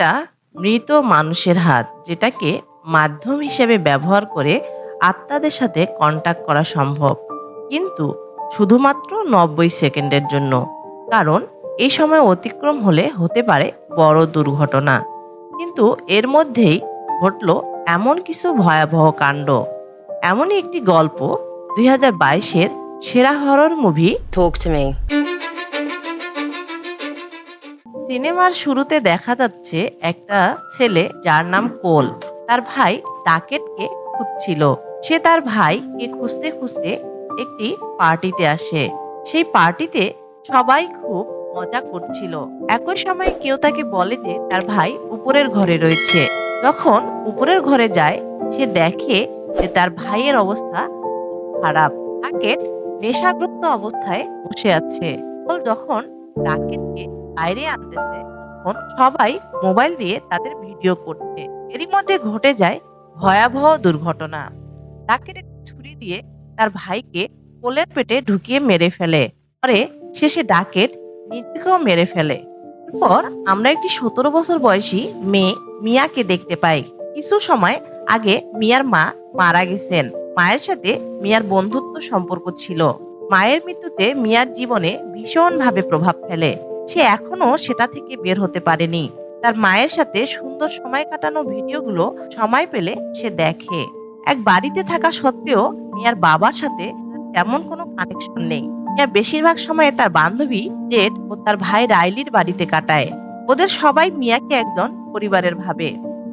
একটা মৃত মানুষের হাত যেটাকে মাধ্যম হিসেবে ব্যবহার করে আত্মাদের সাথে কন্টাক্ট করা সম্ভব। কিন্তু শুধুমাত্র নব্বই সেকেন্ডের জন্য, কারণ এই সময় অতিক্রম হলে হতে পারে বড় দুর্ঘটনা। কিন্তু এর মধ্যেই ঘটল এমন কিছু ভয়াবহ কাণ্ড। এমনই একটি গল্প দুই হাজার বাইশের সেরা হরর মুভি. সিনেমার শুরুতে দেখা যাচ্ছে একটা ছেলে যার নাম কোল। তার ভাই ডাকেটকে খুঁজছিল। সে তার ভাইকে খুঁজতে খুঁজতে একটি পার্টিতে আসে। সেই পার্টিতে সবাই খুব মজা করছিল। একই সময় কেউ তাকে বলে যে তার ভাই উপরের ঘরে রয়েছে। যখন উপরের ঘরে যায়, সে দেখে যে তার ভাইয়ের অবস্থা খারাপ। ডাকেট নেশাগ্রস্ত অবস্থায় বসে আছে। কোল যখন ডাকেটকে বাইরে আনতেছে, তখন সবাই মোবাইল দিয়ে তাদের ভিডিও করছে। এরই মধ্যে ঘটে যায় ভয়াবহ দুর্ঘটনা। ডাকের একটি ছুরি দিয়ে তার ভাইকে কোলের পেটে ঢুকিয়ে মেরে ফেলে। পরে শেষে ডাকেট নিজেকেও মেরে ফেলে। এরপর আমরা একটি সতেরো বছর বয়সী মেয়ে মিয়াকে দেখতে পাই। কিছু সময় আগে মিয়ার মা মারা গেছেন। মায়ের সাথে মিয়ার বন্ধুত্ব সম্পর্ক ছিল। মায়ের মৃত্যুতে মিয়ার জীবনে ভীষণভাবে প্রভাব ফেলে। সে এখনও সেটা থেকে বের হতে পারেনি। তার মায়ের সাথে সুন্দর সময় কাটানো ভিডিওগুলো সময় পেলে সে দেখে। এক বাড়িতে থাকা সত্ত্বেও মিয়ার বাবার সাথে তেমন কোনো কানেকশন নেই। মিয়া বেশিরভাগ সময়ে তার বান্ধবী জেড ও তার ভাই রাইলির বাড়িতে কাটায়। ওদের সবাই মিয়াকে একজন পরিবারের ভাবে।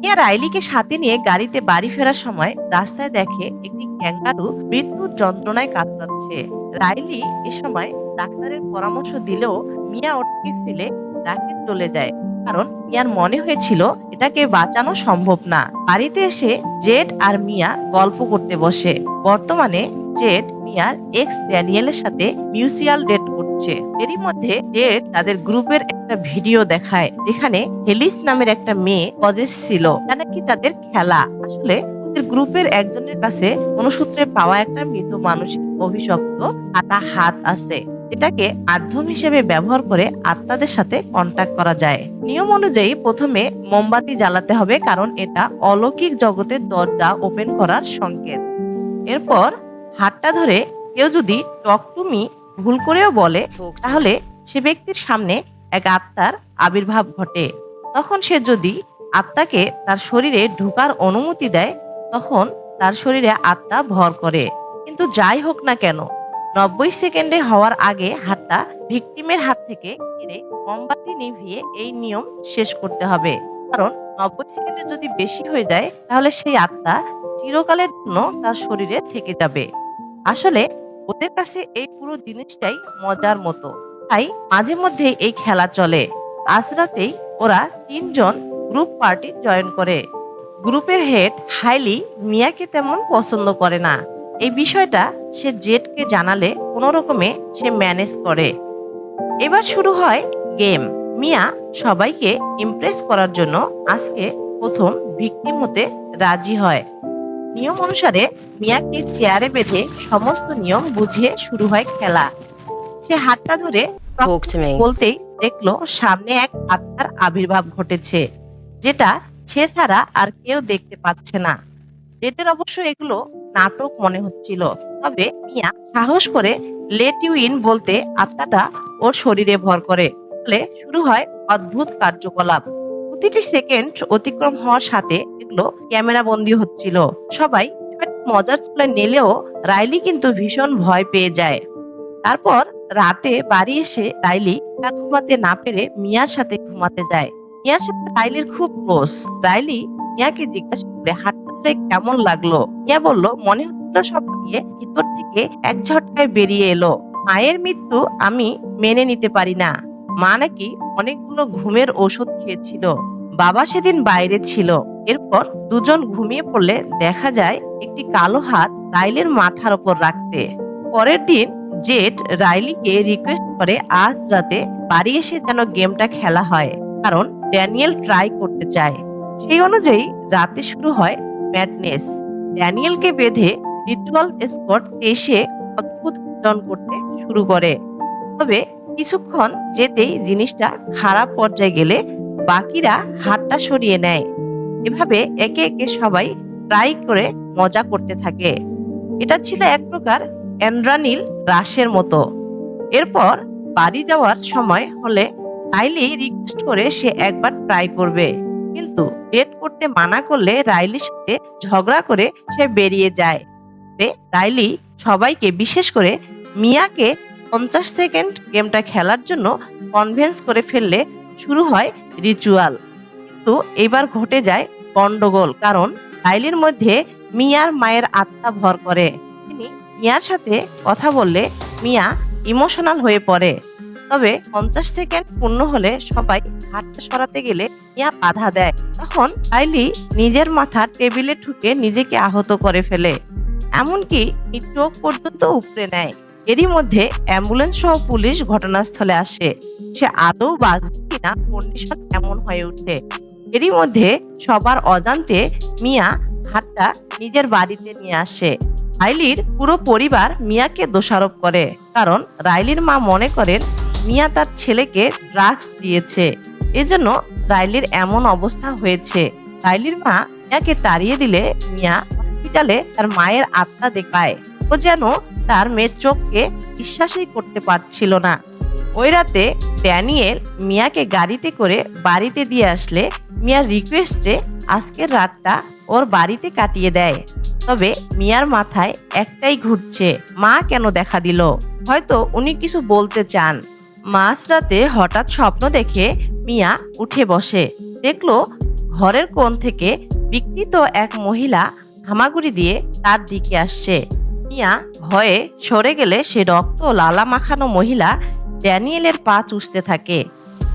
মিয়া রাইলিকে সাথে নিয়ে গাড়িতে বাড়ি ফেরার সময় রাস্তায় দেখে একটি ক্যাঙ্গারু বিদ্যুৎ যন্ত্রণায় কাতরাচ্ছে। রাইলি এ সময় ডাক্তারের পরামর্শ দিলেও মিয়া ওটাকে ফেলে রাখে চলে যায়। কারণ মিয়ার মনে হয়েছিল এটাকে বাঁচানো সম্ভব না। বাড়িতে এসে জেড আর মিয়া গল্প করতে বসে। বর্তমানে জেড মিয়ার এক্স ড্যানিয়েলের সাথে মিউচুয়াল ডেট করছে। এরই মধ্যে জেড তাদের গ্রুপের একটা ভিডিও দেখায়, যেখানে হেলিস নামের একটা মেয়ে পজেস ছিল। এটা নাকি তাদের খেলা। আসলে ওদের গ্রুপের একজনের কাছে কোন সূত্রে পাওয়া একটা মৃত মানসিক অভিশপ্ত কাটা হাত আছে। এটাকে মাধ্যম হিসেবে ব্যবহার করে আত্মাদের সাথে কন্টাক্ট করা যায়। নিয়ম অনুযায়ী প্রথমে মোমবাতি জ্বালাতে হবে কারণ এটা অলৌকিক জগতের দরজা ওপেন করার সংকেত। এরপর হাতটা ধরে কেউ যদি টক টুমি ভুল করেও বলে. তাহলে সে ব্যক্তির সামনে এক আত্মার আবির্ভাব ঘটে। তখন সে যদি আত্মাকে তার শরীরে ঢোকার অনুমতি দেয় তখন তার শরীরে আত্মা ভর করে। কিন্তু যাই হোক না কেন নব্বই সেকেন্ডে হওয়ার আগে হাতটা ভিকটিমের হাত থেকে কেড়ে মোমবাতি নিভিয়ে এই নিয়ম শেষ করতে হবে। কারণ নব্বই সেকেন্ডে যদি বেশি হয়ে যায়, তাহলে সেই আত্মা চিরকালের জন্য তার শরীরে থেকে যাবে। আসলে ওদের কাছে এই পুরো জিনিসটাই মজার মতো। তাই মাঝে মধ্যে এই খেলা চলে। আজ রাতেই ওরা তিনজন গ্রুপ পার্টি জয়েন করে। গ্রুপের হেড হাইলি মিয়াকে তেমন পছন্দ করে না। এই বিষয়টা সে জেটকে জানালে কোনো রকমে সে ম্যানেজ করে। এবার শুরু হয় গেম। মিয়া সবাইকে ইমপ্রেস করার জন্য আজকে প্রথম ভিকটিম হতে রাজি হয়। নিয়ম অনুসারে মিয়াকে চেয়ারে বেঁধে সমস্ত নিয়ম বুঝিয়ে শুরু হয় খেলা। সে হাতটা ধরে. বলতেই দেখল সামনে এক আত্মার আবির্ভাব ঘটেছে যেটা সে ছাড়া আর কেউ দেখতে পাচ্ছে না। জেটের অবশ্য এগুলো নাটক মনে হচ্ছিল। তবে মিয়া সাহস করে লেট ইউ ইন বলতে আত্মাটা ওর শরীরে ভর করে। ফলে শুরু হয় অদ্ভুত কার্যকলাপ। প্রতিটি সেকেন্ড অতিক্রম হওয়ার সাথে এগুলো ক্যামেরা বন্দি হচ্ছিল। সবাই মজার চলে নিলেও রাইলি কিন্তু ভীষণ ভয় পেয়ে যায়। তারপর রাতে বাড়ি এসে রাইলি ঘুমাতে না পেরে মিয়ার সাথে ঘুমাতে যায়। মিয়ার সাথে রাইলির খুব ক্লোজ। রাইলি মিয়াকে জিজ্ঞাসা ধরে কেমন লাগল? মিয়া বলল মনে হচ্ছিল সব দিয়ে ভিতর থেকে এক ঝটকায় বেরিয়ে এলো। মায়ের মৃত্যু আমি মেনে নিতে পারি না। মা নাকি অনেকগুলো ঘুমের ওষুধ খেয়েছিল। বাবা সেদিন বাইরে ছিল। এরপর দুজন ঘুমিয়ে পড়লে দেখা যায় একটি কালো হাত রাইলের মাথার উপর রাখতে। পরের দিন জেট রাইলিকে রিকোয়েস্ট করে আজ রাতে বাড়ি এসে যেন গেমটা খেলা হয়, কারণ ড্যানিয়েল ট্রাই করতে চায়। সেই অনুযায়ী রাতে শুরু হয় ম্যাডনেস ড্যানিয়েলকে বেঁধে রিচুয়াল স্কট এসে অদ্ভুত জন করতে শুরু করে। তবে কিছুক্ষণ যেতেই জিনিসটা খারাপ পর্যায়ে গেলে বাকিরা হাতটা সরিয়ে নেয়। এভাবে একে একে সবাই ট্রাই করে মজা করতে থাকে। এটা ছিল এক প্রকার অ্যান্ড্রানিল রাসের মতো। এরপর বাড়ি যাওয়ার সময় হলে রাইলি রিকোয়েস্ট করে সে একবার ট্রাই করবে। কিন্তু ডেট করতে মানা করলে রাইলির সাথে ঝগড়া করে সে বেরিয়ে যায়। রাইলি সবাইকে, বিশেষ করে মিয়াকে, পঞ্চাশ সেকেন্ড গেমটা খেলার জন্য কনভেন্স করে ফেললে শুরু হয় রিচুয়াল কিন্তু এবার ঘটে যায় গন্ডগোল, কারণ রাইলির মধ্যে মিয়ার মায়ের আত্মা ভর করে। তিনি মিয়ার সাথে কথা বললে মিয়া ইমোশনাল হয়ে পড়ে। তবে পঞ্চাশ সেকেন্ড পূর্ণ হলে সবাই হাতটা সরাতে গেলে মিয়া বাধা দেয়। তখন রাইলি নিজের মাথা টেবিলে ঠুকে নিজেকে আহত করে ফেলে। এমনকি চোখ পর্যন্ত উপড়ে নেয়। এরই মধ্যে অ্যাম্বুলেন্স সহ পুলিশ ঘটনাস্থলে আসে। সে আদৌ বাঁচবে কিনা কন্ডিশন এমন হয়ে ওঠে। এরই মধ্যে সবার অজান্তে মিয়া হাতটা নিজের বাড়িতে নিয়ে আসে। রাইলির পুরো পরিবার মিয়াকে দোষারোপ করে। কারণ রাইলির মা মনে করেন মিয়া তার ছেলেকে ড্রাগস দিয়েছে। এজন্য রাইলির এমন অবস্থা হয়েছে। রাইলির মা মিয়াকে তাড়িয়ে দিলে মিয়া হসপিটালে তার মায়ের আত্মা দেখায়। ও যেন তার মেয়ের চোখকে বিশ্বাসই করতে পারছিল না। ওই রাতে ড্যানিয়েল মিয়াকে গাড়িতে করে বাড়িতে দিয়ে আসলে মিয়ার রিকোয়েস্টে আজকের রাতটা ওর বাড়িতে কাটিয়ে দেয়। তবে মিয়ার মাথায় একটাই ঘুরছে, মা কেন দেখা দিল? হয়তো উনি কিছু বলতে চান। মাঝরাতে হঠাৎ স্বপ্ন দেখে মিয়া উঠে বসে। দেখল ঘরের কোণ থেকে বিকৃত এক মহিলা হামাগুড়ি দিয়ে তার দিকে আসছে। মিয়া ভয়ে সরে গেলে সে রক্ত লালা মাখানো মহিলা ড্যানিয়েলের পা চুষতে থাকে।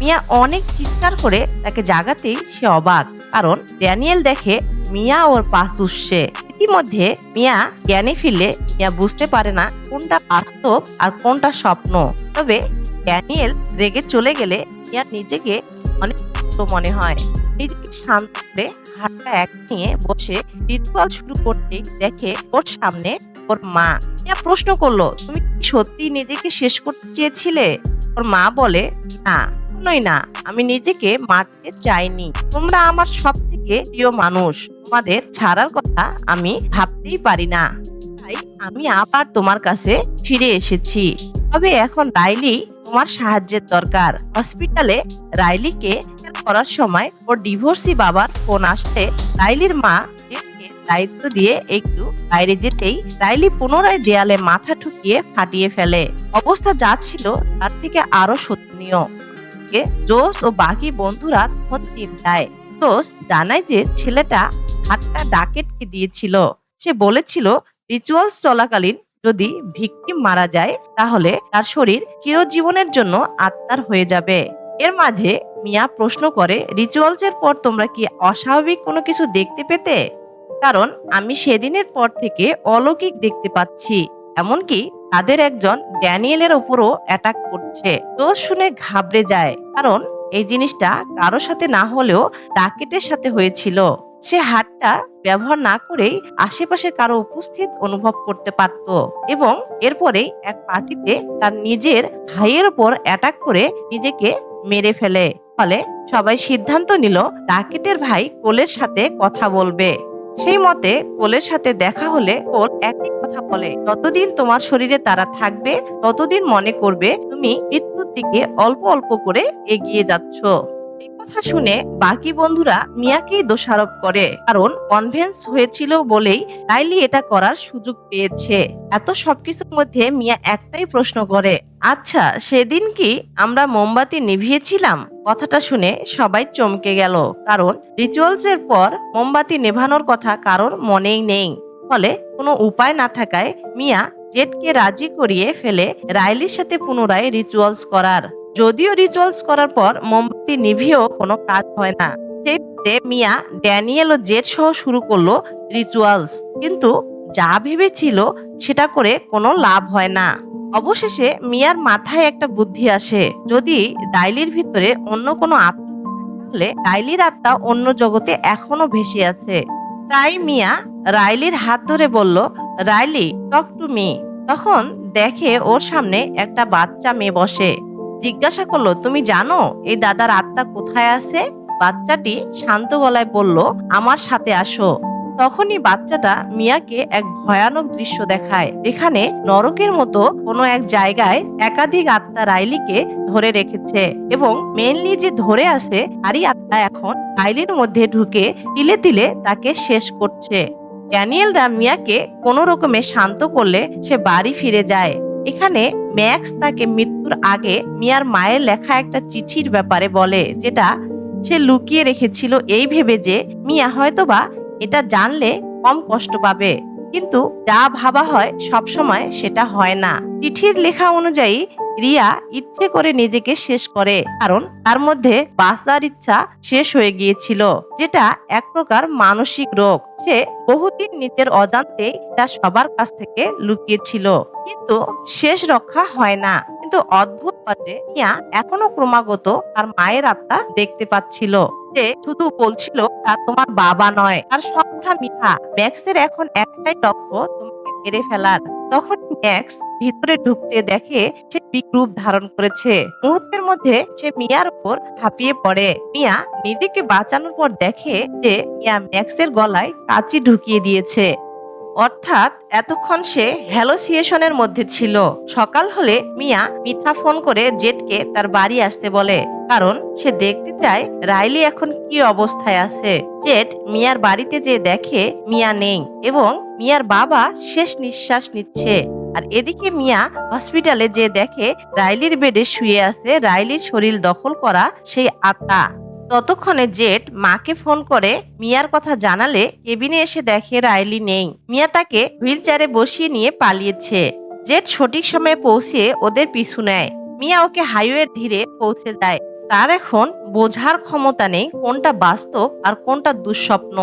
মিয়া অনেক চিৎকার করে তাকে জাগাতেই সে অবাক, কারণ ড্যানিয়েল দেখে মিয়া ওর পা চুষছে। ইতিমধ্যে মিয়া জ্ঞানে ফিরলে, মিয়া বুঝতে পারে না কোনটা বাস্তব আর কোনটা স্বপ্ন। তবে ড্যানিয়েল রেগে চলে গেলে মিয়া নিজেকে অনেক মনে হয়। নিজেকে শান্ত করে হাতটা এক নিয়ে বসে রিচুয়াল শুরু করতে দেখে ওর সামনে ওর মা। মিয়া প্রশ্ন করল, তুমি সত্যি নিজেকে শেষ করতে চেয়েছিলে? ওর মা বলে, না, কখনোই না। আমি নিজেকে মারতে চাইনি। তোমরা আমার সব থেকে প্রিয় মানুষ। তোমাদের ছাড়ার কথা আমি ভাবতেই পারি না। তাই আমি আবার তোমার কাছে ফিরে এসেছি। তবে এখন রাইলি তোমার সাহায্যের দরকার। হসপিটালে রাইলিকে করার সময় ওর ডিভোর্সি বাবার ফোন আসতে রাইলির মা দায়িত্ব দিয়ে একটু বাইরে যেতেই রাইলি পুনরায় দেয়ালে মাথা ঠুকিয়ে ফাটিয়ে ফেলে। অবস্থা যা ছিল তার থেকে আরও শোচনীয়। জোস ও বাকি বন্ধুরা তখন চিন্তায় জোস জানায় যে ছেলেটা হাতটা ডাকেটকে দিয়েছিল। সে বলেছিল, রিচুয়ালস চলাকালীন যদি ভিকটিম মারা যায়, তাহলে তার শরীর চিরজীবনের জন্য আত্মার হয়ে যাবে। এর মাঝে মিয়া প্রশ্ন করে রিচুয়ালসের পর তোমরা কি অস্বাভাবিক কোনো কিছু দেখতে পেতে? কারণ আমি সেদিনের পর থেকে অলৌকিক দেখতে পাচ্ছি, এমনকি তাদের একজন ড্যানিয়েলের ওপরও অ্যাটাক করছে। তো শুনে ঘাবড়ে যায়, কারণ এই জিনিসটা কারও সাথে না হলেও ডাকেটের সাথে হয়েছিল। সে হাতটা ব্যবহার না করেই আশেপাশে কারও উপস্থিত অনুভব করতে পারত এবং এরপরেই এক পার্টিতে তার নিজের ভাইয়ের ওপর অ্যাটাক করে নিজেকে মেরে ফেলে। ফলে সবাই সিদ্ধান্ত নিল, রাকেটের ভাই কোলের সাথে কথা বলবে। সেই মতে কোলের সাথে দেখা হলে কোল একই কথা বলে, যতদিন তোমার শরীরে তারা থাকবে, ততদিন মনে করবে তুমি মৃত্যুর দিকে অল্প অল্প করে এগিয়ে যাচ্ছ। কথা শুনে বাকি বন্ধুরা মিয়াকেই দোষারোপ করে। কারণ কনভেন্স হয়েছিল বলেই রাইলি এটা করার সুযোগ পেয়েছে। এত সবকিছুর মধ্যে মিয়া একটাই প্রশ্ন করে আচ্ছা সেদিন কি আমরা মোমবাতি নিভিয়েছিলাম? কথাটা শুনে সবাই চমকে গেল। কারণ রিচুয়ালস এর পর মোমবাতি নেভানোর কথা কারোর মনেই নেই। ফলে কোনো উপায় না থাকায় মিয়া জেটকে রাজি করিয়ে ফেলে রাইলির সাথে পুনরায় রিচুয়ালস করার। যদিও রিচুয়ালস করার পর মোমবাতি নিভিয়েও কোনো কাজ হয় না। সেইতে মিয়া, ড্যানিয়েল ও জেট সহ শুরু করল রিচুয়ালস কিন্তু যা ভেবেছিল সেটা করে কোনো লাভ হয় না। অবশেষে মিয়ার মাথায় একটা বুদ্ধি আসে। যদি ডাইলির ভিতরে অন্য কোনো আত্মা হলে রাইলির আত্মা অন্য জগতে এখনও ভেসে আছে। তাই মিয়া রাইলির হাত ধরে বলল, রাইলি, টক টু মি। তখন দেখে ওর সামনে একটা বাচ্চা মেয়ে বসে। জিজ্ঞাসা করল, তুমি জানো এই দাদার আত্মা কোথায় আছে? বাচ্চাটি শান্ত গলায় বলল, আমার সাথে আসো। তখনই বাচ্চাটা মিয়াকে এক ভয়ানক দৃশ্য দেখায়। যেখানে নরকের মতো কোনো এক জায়গায় একাধিক আত্মা রাইলিকে ধরে রেখেছে এবং মেনলি যে ধরে আছে, তারই আত্মা এখন রাইলির মধ্যে ঢুকে তিলে তিলে তাকে শেষ করছে। ড্যানিয়েলরা মিয়াকে কোনো রকমে শান্ত করলে সে বাড়ি ফিরে যায়। এখানে ম্যাক্স তাকে মৃত্যুর আগে মিয়ার মায়ের লেখা একটা চিঠির ব্যাপারে বলে, যেটা সে লুকিয়ে রেখেছিল এই ভেবে যে মিয়া হয়তোবা এটা জানলে কম কষ্ট পাবে। কিন্তু যা ভাবা হয় সবসময় সেটা হয় না। চিঠির লেখা অনুযায়ী রিয়া ইচ্ছে করে নিজেকে শেষ করে, কারণ তার মধ্যে বাঁচার ইচ্ছা শেষ হয়ে গিয়েছিল, যেটা এক প্রকার মানসিক রোগ। সে বহুদিন নিজের অজান্তে তা সবার কাছ থেকে লুকিয়েছিল, কিন্তু শেষ রক্ষা হয় না। কিন্তু অদ্ভুত পাটে মিয়া এখনও ক্রমাগত তার মায়ের আত্মা দেখতে পাচ্ছিল। সে শুধু বলছিল তা তোমার বাবা নয়, তার কথা মিথ্যা ম্যাক্সের এখন একটাই লক্ষ্য, তোমাকে মেরে ফেলার। তখন ম্যাক্স ভিতরে ঢুকতে দেখে সে বিরূপ ধারণ করেছে। মুহূর্তের মধ্যে সে মিয়ার উপর হাঁপিয়ে পড়ে। মিয়া নিজেকে বাঁচানোর পর দেখে যে মিয়া ম্যাক্সের গলায় কাঁচি ঢুকিয়ে দিয়েছে। অর্থাৎ এতক্ষণ সে হ্যালোসিয়েশনের মধ্যে ছিল। সকাল হলে মিয়া মিথ্যা ফোন করে জেটকে তার বাড়ি আসতে বলে। কারণ সে দেখতে চায় রাইলি এখন কি অবস্থায় আছে। জেট মিয়ার বাড়িতে যে দেখে মিয়া নেই এবং মিয়ার বাবা শেষ নিঃশ্বাস নিচ্ছে। আর এদিকে মিয়া হসপিটালে যে দেখে রাইলির বেডে শুয়ে আছে রাইলির শরীর দখল করা সেই আত্মা। ততক্ষণে জেট মাকে ফোন করে মিয়ার কথা জানালে কেবিনে এসে দেখে রাইলি নেই। মিয়া তাকে হুইল চেয়ারে বসিয়ে নিয়ে পালিয়েছে। জেট সঠিক সময়ে পৌঁছে ওদের পিছু নেয়। মিয়া ওকে হাইওয়ে ধীরে পৌঁছে যায় তার এখন বোঝার ক্ষমতা নেই কোনটা বাস্তব আর কোনটা দুঃস্বপ্ন।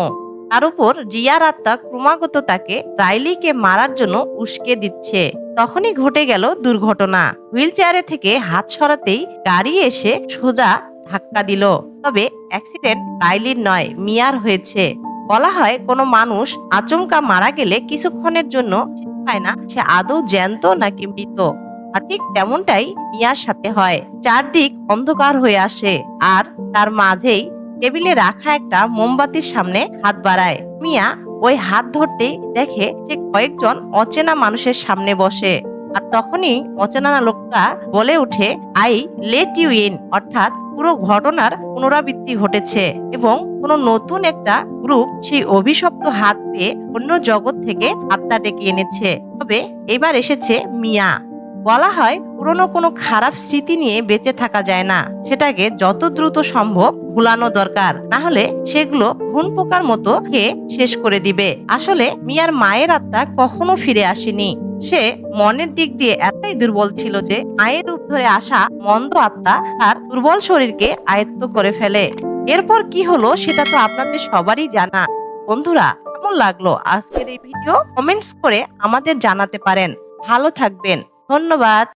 তার উপর রিয়ার আত্মা ক্রমাগত তাকে রাইলিকে মারার জন্য উস্কে দিচ্ছে। তখনই ঘটে গেল দুর্ঘটনা। হুইল চেয়ারে থেকে হাত সরাতেই গাড়ি এসে সোজা ধাক্কা দিল। তবে অ্যাক্সিডেন্ট রাইলির নয়, মিয়ার হয়েছে। বলা হয় কোনো মানুষ আচমকা মারা গেলে কিছুক্ষণের জন্য পায় না, সে আদৌ জ্যান্ত নাকি মৃত। আর ঠিক তেমনটাই মিয়ার সাথে হয়। চারদিক অন্ধকার হয়ে আসে আর তার মাঝেই টেবিলে রাখা একটা মোমবাতির সামনে হাত বাড়ায়। মিয়া ওই হাত ধরতেই দেখে যে কয়েকজন অচেনা মানুষের সামনে বসে আর তখনই অচেনা লোকটা বলে ওঠে আই লেট ইউ ইন অর্থাৎ পুরো ঘটনার পুনরাবৃত্তি ঘটেছে এবং কোনো নতুন একটা গ্রুপ সেই অভিশপ্ত হাত পেয়ে অন্য জগৎ থেকে আত্মা ডেকে এনেছে। তবে এবার এসেছে মিয়া। বলা হয়, পুরনো কোনো খারাপ স্মৃতি নিয়ে বেঁচে থাকা যায় না। সেটাকে যত দ্রুত সম্ভব ভুলানো দরকার। না হলে সেগুলো ঘুন পোকার মতো খেয়ে শেষ করে দিবে। আসলে মিয়ার মায়ের আত্মা কখনো ফিরে আসেনি। সে মনের দিক দিয়ে এতই দুর্বল ছিল যে মায়ের রূপ ধরে আসা মন্দ আত্মা তার দুর্বল শরীরকে আয়ত্ত করে ফেলে। এরপর কি হলো সেটা তো আপনাদের সবারই জানা। বন্ধুরা, কেমন লাগল আজকের এই ভিডিও? কমেন্টস করে আমাদের জানাতে পারেন। ভালো থাকবেন। ধন্যবাদ।